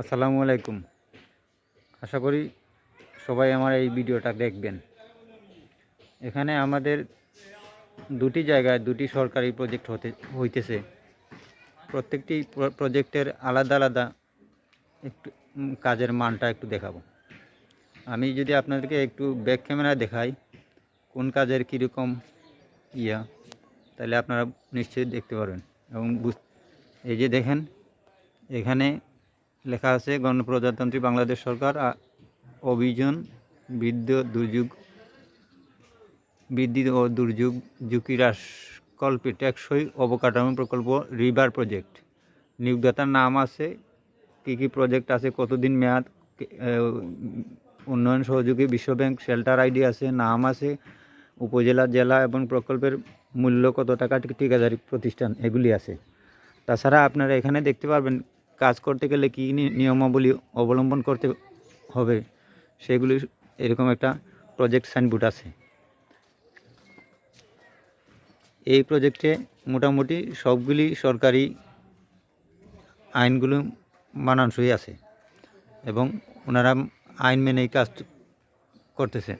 আসসালামু আলাইকুম। আশা করি সবাই আমার এই ভিডিওটা দেখবেন। এখানে আমাদের দুটি জায়গায় দুটি সরকারি প্রজেক্ট হতে, হইতেছে। প্রত্যেকটি প্র- প্রজেক্টের আলাদা আলাদা একটু কাজের মানটা একটু দেখাবো। আমি যদি আপনাদেরকে একটু ব্যাক ক্যামেরা দেখাই, কোন কাজের কীরকম ইয়া, তাহলে আপনারা নিশ্চয়ই দেখতে পারবেন এবং এই যে দেখেন, এখানে লেখা আছে গণপ্রজাতন্ত্রী বাংলাদেশ সরকার অভিযান বিদ্যুৎ দুর্যোগ বিদ্যুৎ ও দুর্যোগ ঝুঁকি হ্রাস কল্পে টেকসই অবকাঠামো প্রকল্প রিভার প্রজেক্ট নিয়োগদাতার নাম আছে কী কী প্রজেক্ট আছে কতদিন মেয়াদ উন্নয়ন সহযোগী বিশ্বব্যাংক শেল্টার আইডি আছে নাম আছে উপজেলা জেলা এবং প্রকল্পের মূল্য কত টাকা ঠিকাদারি প্রতিষ্ঠান এগুলি আছে তাছাড়া আপনারা এখানে দেখতে পারবেন কাজ করতে গেলে কী নিয়মাবলী অবলম্বন করতে হবে? সেগুলি এরকম একটা প্রজেক্ট সাইনবোর্ড আছে। এই প্রজেক্টে মোটামুটি সবগুলি সরকারি আইনগুলো মানানসই আছে এবং ওনারা আইন মেনেই কাজ করতেছে।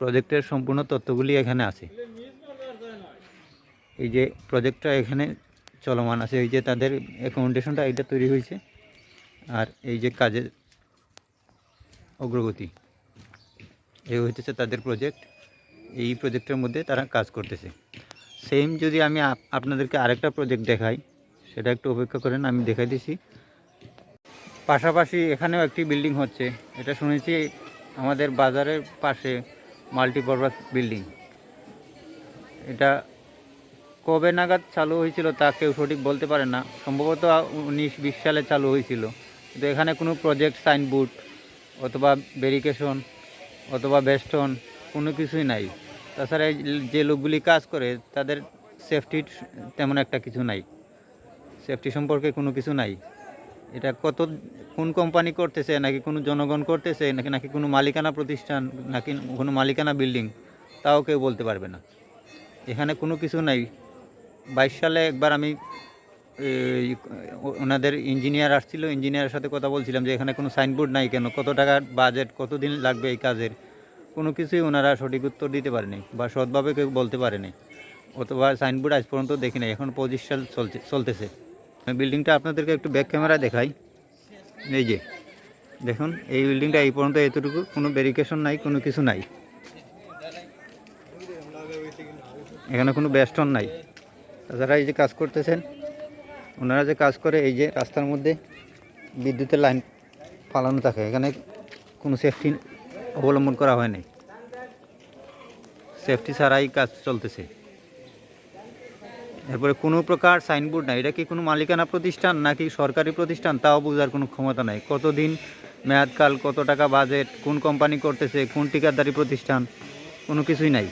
প্রজেক্টের সম্পূর্ণ তথ্যগুলি এখানে আছে। এই যে প্রজেক্টটা এখানে চলমান আছে। এই যে তাদের অ্যাকোমোডেশনটা এইটা তৈরি হয়েছে। আর এই যে কাজের অগ্রগতি, এই হইতেছে তাদের প্রজেক্ট এই প্রজেক্টের মধ্যে তারা কাজ করতেছে। সেম যদি আমি আপ- আপনাদেরকে আরেকটা প্রজেক্ট দেখাই, সেটা একটু অপেক্ষা করেন, আমি দেখাই দিছি। পাশাপাশি এখানেও একটি বিল্ডিং হচ্ছে। এটা শুনেছি আমাদের বাজারের পাশে মাল্টিপারপাস বিল্ডিং এটা কবে নাগাদ চালু হয়েছিল তা কেউ সঠিক বলতে পারে না। সম্ভবত উনিশ বিশ সালে চালু হয়েছিল। কিন্তু এখানে কোনো প্রজেক্ট সাইনবোর্ড অথবা ভেরিকেশন অথবা বেস্টন কোনো কিছুই নাই। তাছাড়া যে লোকগুলি কাজ করে, তাদের সেফটির তেমন একটা কিছু নাই। সেফটি সম্পর্কে কোনো কিছু নাই। এটা কত, কোন কোম্পানি করতেছে, নাকি কোনো জনগণ করতেছে, নাকি নাকি কোনো মালিকানা প্রতিষ্ঠান, নাকি কোনো মালিকানা বিল্ডিং তাও কেউ বলতে পারবে না। এখানে কোনো কিছু নাই। বাইশ সালে একবার আমি ওনাদের ইঞ্জিনিয়ার আসছিল ইঞ্জিনিয়ারের সাথে কথা বলছিলাম যে এখানে কোনো সাইনবোর্ড নাই কেন? কত টাকার বাজেট কতদিন লাগবে এই কাজের? কোনো কিছুই ওনারা সঠিক উত্তর দিতে পারেনি বা সৎভাবে কেউ বলতে পারেনি। অথবা সাইনবোর্ড আজ পর্যন্ত দেখি নাই, এখন পঁচিশ সাল চলছে, চলতেছে। বিল্ডিংটা আপনাদেরকে একটু ব্যাক ক্যামেরা দেখাই। এই যে, দেখুন, এই বিল্ডিংটা এই পর্যন্ত এতটুকু, কোনো ব্যারিকেশন নাই, কোনো কিছু নাই। এখানে কোনো বেস্টন নাই। তাছাড়া এই যে কাজ করতেছেন, ওনারা যে কাজ করে এই যে রাস্তার মধ্যে বিদ্যুতের লাইন ফালানো থাকে, এখানে কোনো সেফটি অবলম্বন করা হয়নি সেফটি ছাড়াই কাজ চলতেছে। এরপরে কোনো প্রকার সাইনবোর্ড নাই, এটা কি কোনো মালিকানা প্রতিষ্ঠান নাকি সরকারি প্রতিষ্ঠান, তাও বোঝার কোনো ক্ষমতা নাই। কতদিন মেয়াদকাল, কত টাকা বাজেট কোন কোম্পানি করতেছে, কোন ঠিকাদারি প্রতিষ্ঠান, কোনো কিছুই নাই।